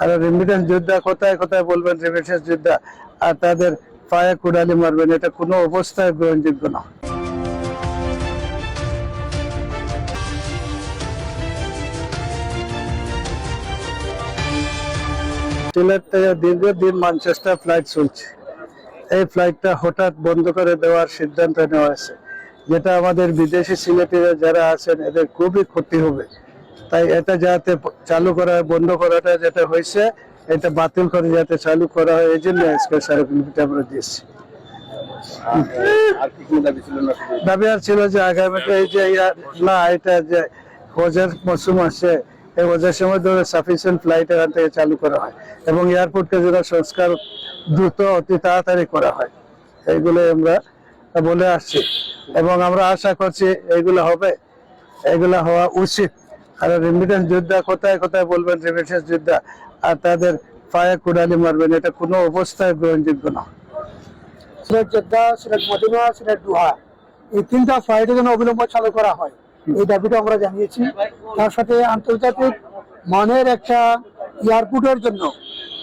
আর remittance যোদ্ধা কোথায় কোথায় বলবেন রেমিটেন্স যোদ্ধা? আর তাদের পায়ে কুড়ালি মারবেন, এটা কোনো অবস্থায় গ্রহণযোগ্য না। সিলেট দীর্ঘদিন ম্যানচেস্টার ফ্লাইট চলছে। এই ফ্লাইটটা হঠাৎ বন্ধ করে দেওয়ার সিদ্ধান্ত নেওয়া হয়েছে। যেটা আমাদের বিদেশি সিলেটিরা যারা আছেন, এদের খুবই ক্ষতি হবে। তাই এটা যাতে চালু করা বন্ধ করাটা যেটা হয়েছে এটা বাতিল করে যাতে চালু করা হয় এই জন্য আজকে সাড়ে কিলোমিটার আমরা দিয়েছি। দাবি আর ছিল যে আগামীতে এই যে না এটা যে হজের মৌসুম আসছে এই হজের সময় ধরে সাফিসিয়েন্ট ফ্লাইট এখান থেকে চালু করা হয় এবং এয়ারপোর্টকে যেন সংস্কার দ্রুত অতি তাড়াতাড়ি করা হয়। এইগুলো আমরা বলে আসছি। এবং আমরা আশা করছি এইগুলো হবে এগুলো হওয়া উচিত। রেমিটেন্স যোদ্ধা কোথায় কোথায় বলবেন? রেমিটেন্স যোদ্ধা আর তাদের পায়ে কুড়ালি মারবেন, এটা কোনো অবস্থায় গ্রহণযোগ্য না। সিলেট দুহা, এই তিনটা চালু করা হয়। এই দাবিটা আমরা জানিয়েছি। তার সাথে আন্তর্জাতিক মানের একটা এয়ারপোর্টের জন্য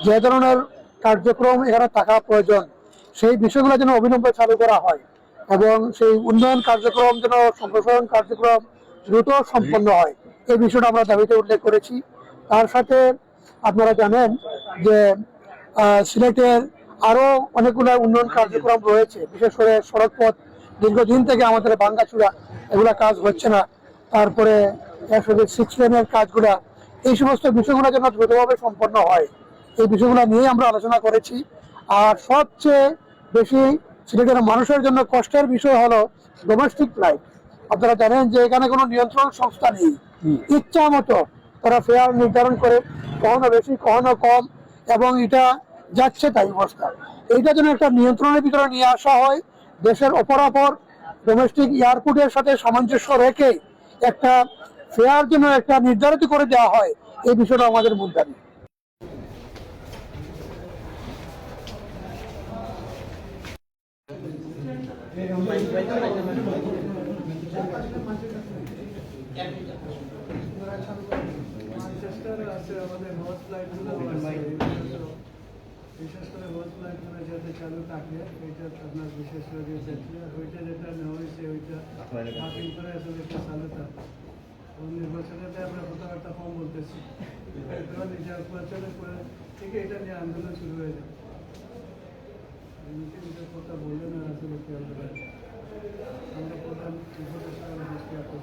যে ধরনের কার্যক্রম এখানে থাকা প্রয়োজন, সেই বিষয়গুলো যেন অবিলম্বে চালু করা হয়। এবং সেই উন্নয়ন কার্যক্রম যেন সম্প্রসারণ কার্যক্রম দ্রুত সম্পন্ন হয়। এই বিষয়টা আমরা দাবিতে উল্লেখ করেছি। তার সাথে আপনারা জানেন যে সিলেটের আরও অনেকগুলো উন্নয়ন কার্যক্রম রয়েছে। বিশেষ করে সড়ক পথ দীর্ঘদিন থেকে আমাদের ভাঙ্গাচুরা এগুলা কাজ হচ্ছে না। তারপরে এর সাথে সিক্স লেনের কাজগুলা, এই সমস্ত বিষয়গুলো যেন দ্রুতভাবে সম্পন্ন হয়, এই বিষয়গুলো নিয়ে আমরা আলোচনা করেছি। আর সবচেয়ে বেশি সিলেটের মানুষের জন্য কষ্টের বিষয় হলো ডোমেস্টিক ফ্লাইট আপনারা জানেন যে এখানে কোনো নিয়ন্ত্রণ সংস্থা নেই। ইচ্ছা মতো তারা ফেয়ার নির্ধারণ করে কখনো বেশি কখনো কম এবং এটা যাচ্ছে তাই অবস্থা। এইটা যেন একটা নিয়ন্ত্রণের ভিতরে নিয়ে আসা হয়। দেশের অপরাপর ডোমেস্টিক এয়ারপোর্টের সাথে সামঞ্জস্য রেখে একটা ফেয়ার জন্য একটা নির্ধারিত করে দেওয়া হয় এই বিষয়টা আমাদের মূল দাবি ম্যানচেস্টারে আছে বিশেষ করে ওইটা করে যেটা নেওয়া হয়েছে ওইটা বাতিল করে চালু থাকে নির্বাচনেতে আমরা কথাবার্তা কম বলতেছি নির্বাচনের পরে থেকে এটা নিয়ে আন্দোলন শুরু হয়ে যাবে এমনিতে নিজের কথা বললে না আসলে খেয়াল করে আমরা প্রধান উপদেষ্টা দৃষ্টি আকর্ষণ করছি আপনার মাধ্যমে ম্যানচেস্টারে আছে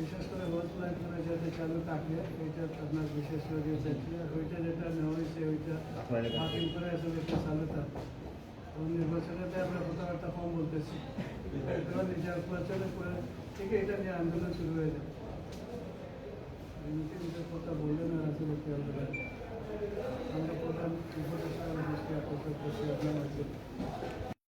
বিশেষ করে ফ্লাইটগুলো যাতে চালু থাকে ওইটা আপনার বিশেষ করে ওইটা যেটা নেওয়া হয়েছে ওইটা বাতিল করে আসলে একটা চালু থাকে। এবং নির্বাচনেতে আমরা কথাবার্তা কম বলতেছি। নির্বাচনের পরে থেকে এটা নিয়ে আন্দোলন শুরু হয়ে যাবে। এমনিতে নিজের কথা বললে না আসলে খেয়াল করে আমরা প্রধান উপদেষ্টা দৃষ্টি আকর্ষণ করছি আপনার মাধ্যমে